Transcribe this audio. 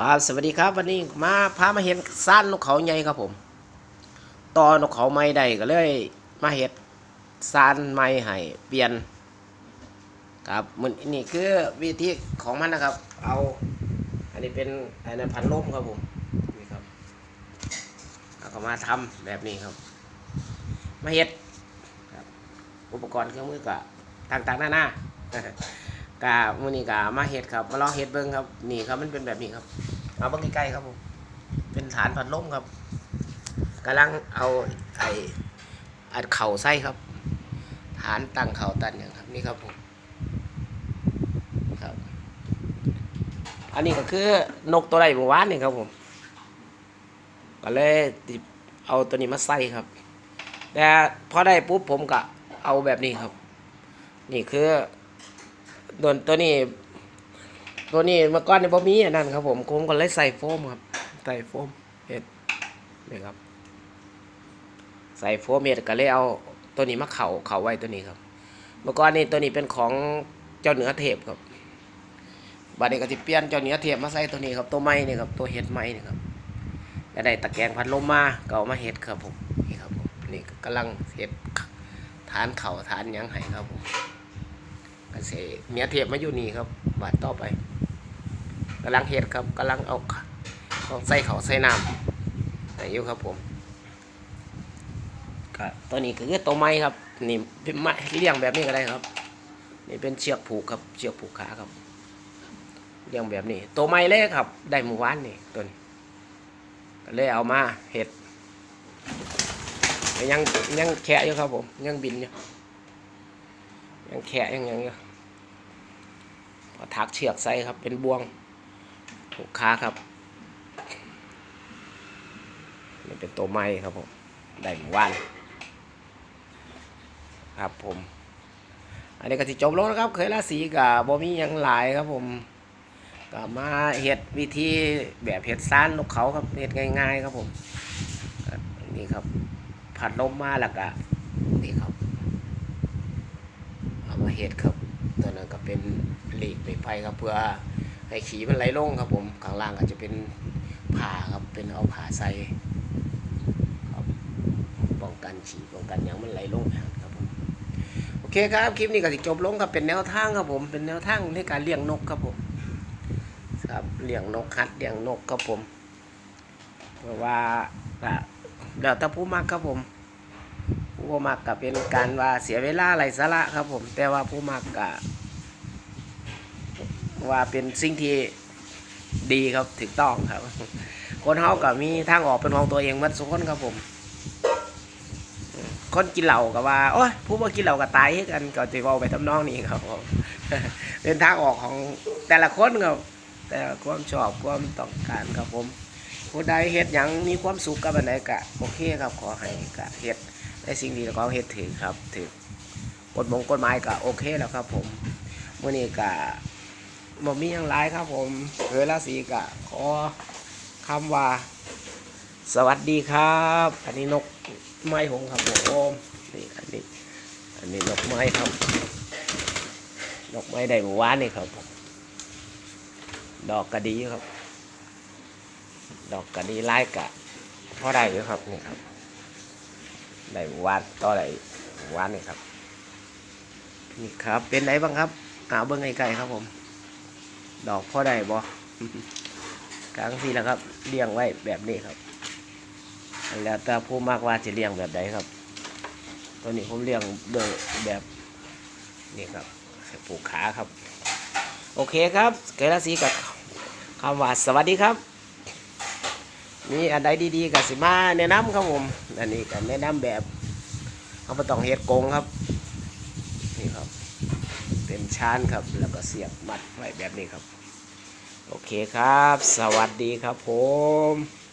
ครับสวัสดีครับวันนี้มาพามาเห็นซ่านนกเขาใหญ่ครับผมต่อนกเขาไม้ได้ก็เลยมาเห็ดซ่านไม้ให้เปลี่ยน ครับมันนี่คือวิธีของมันนะครับ เอา อันนี้เป็นอันนั้นพันลมครับผมนี่ครับแล้วก็มาทำแบบนี้ครับ มาเห็ดครับอุปกรณ์เครื่องมือก็ต่างๆหน้าๆกามือนี้กามาเฮ็ดครับมาลองเฮ็ดเบิ่งครับนี่ครับมันเป็นแบบนี้ครับ เอาเบิ่งใกล้ๆครับผมเป็นฐานพัดลมครับกำลังเอาไอ้อัดเข่าใส่ครับ ฐานตั้งเข่าตันอย่างครับนี่ครับผมครับ อันนี้ก็คือนกตัวใดเมื่อวานนี่ครับผมก็เลยติเอาตัวนี้มาใส่ครับ แต่พอได้ปุ๊บผมก็เอาแบบนี้ครับ นี่คือโดนตัวนี้ ตัวนี้เมื่อก่อนเนี่ยบ่มีอันนั้นครับผมผมก็เลยใส่โฟมครับ ใส่โฟมเห็ดนี่ครับ ใส่โฟมเห็ดก็เลยเอาตัวนี้มาเข่าเข่าไว้ตัวนี้ครับ เมื่อก่อนนี่ตัวนี้เป็นของเจ้าเหนือเทพครับบัดนี้ก็สิเปลี่ยนเจ้าเหนือเทพมาใส่ตัวนี้ครับ ตัวไม้นี่ครับตัวเห็ดไม้นี่ครับจะได้ตะแกรงพัดลมมาเก็เอามาเห็ดครับผมนี่ครับผมนี่กำลังเห็ดฐานเข่าฐานยังไห้ครับผม เสเมียเทียบมาอยู่นี่ครับ บาดต่อไปกำลังเฮ็ดครับกำลังเอาเอาใส่เขาใส่น้ำแต่อยู่ครับผมก็ตัวนี้คือตัวไม้ครับนี่เป็นไม้เลี้ยงแบบนี้ก็ได้ครับ นี่เป็นเชือกผูกครับเชือกผูกขาครับเลี้ยงแบบนี้ ตัวไม้เล็กครับ ได้เมื่อวานนี่ตัวนี้ก็เลยเอามาเห็ดยังยังแค่อยู่ครับผมยังบินอยู่ยังแขะยังยังอยู่ พอถักเชือกใส่ครับ เป็นบ่วงผูกขาครับนี่เป็นตัวไม้ครับผมได้หมู่บ้านครับผม อันนี้ก็สิจบลงนะครับ เคยราศีกับบ่มีหยังหลายครับผมก็มาเห็ดวิธีแบบเห็ดซ่านนกเขาครับเห็ดง่าย ๆ ครับผมนี่ครับ ผัดลมมาแล้วก็นี่ครับเอามาเห็ดครับ ตัวนั้นก็เป็นหลีกไปไฟครับเพื่อให้ขีมันไหลลงครับผมข้างล่างก็จะเป็นผ่าครับเป็นเอาผ่าใส่ครับป้องกันฉีป้องกันอย่างมันไหลลงครับผมโอเคครับคลิปนี้ก็สิจบลงครับเป็นแนวทางครับผมเป็นแนวทางในการเลี้ยงนกครับผมครับเลี้ยงนกหัดเลี้ยงนกครับผมเพราะว่าเดี๋ยวถ้าผู้มากครับผมผู้มักก็เป็นการว่าเสียเวลาไรสาระครับผม แต่ว่าผู้มักก็ ว่าเป็นสิ่งที่ดีครับถูกต้องครับ คนเฮาก็มีทางออกเป็นของตัวเองมัดสุกคนครับผม คนกินเหล้าก็ว่าโอ้ยผู้บ่กินเหล้าก็ตายคือกันก็จะเว้าไปทำนองนี้ครับผมเป็นทางออกของแต่ละคนครับ แต่ความชอบความต้องการครับผมผู้ใดเฮ็ดหยังมีความสุขกับอันใดก็โอเคครับขอให้ก็เฮ็ดในสิ่งที่เราเฮ็ดถือครับถือกฎมงกฎหมายก็โอเคแล้วครับผมเมื่อนี้ก็ บ่มีหยังหลายครับผมเฮอราศีก็ขอคำว่า สวัสดีครับ อันนี้นกไม้หงส์ครับผมนี่อันนี้ อันนี้นกไม้ครับ นกไม้ได้เมื่อวานนี่ครับผมดอกกระดีครับ ดอกกระดีไล่กะพอได้อยู่ครับนี่ครับได้วาดต่อได้วาดนี่ครับ นี่ครับเป็นไหนบ้างครับเอาเบิ้งไกลๆครับผม ดอกพ่อได้บ่กลางสี่แล้วครับเลี้ยงไว้แบบนี้ครับแล้วแต่ผู้มากว่าจะเลี้ยงแบบใดครับ ตัวนี้ผมเลี้ยงโดยแบบนี่ครับปลูกขาครับ โอเคครับเกลาสีกับคำว่าสวัสดีครับมีอันใดดีๆกับสิมาแนะนำครับผม อันนี้ก็แนะนำแบบเขาไม่ต้องเฮ็ดกงครับ นี่ครับ เต็มชานครับ แล้วก็เสียบมัดไว้แบบนี้ครับ โอเคครับ สวัสดีครับผม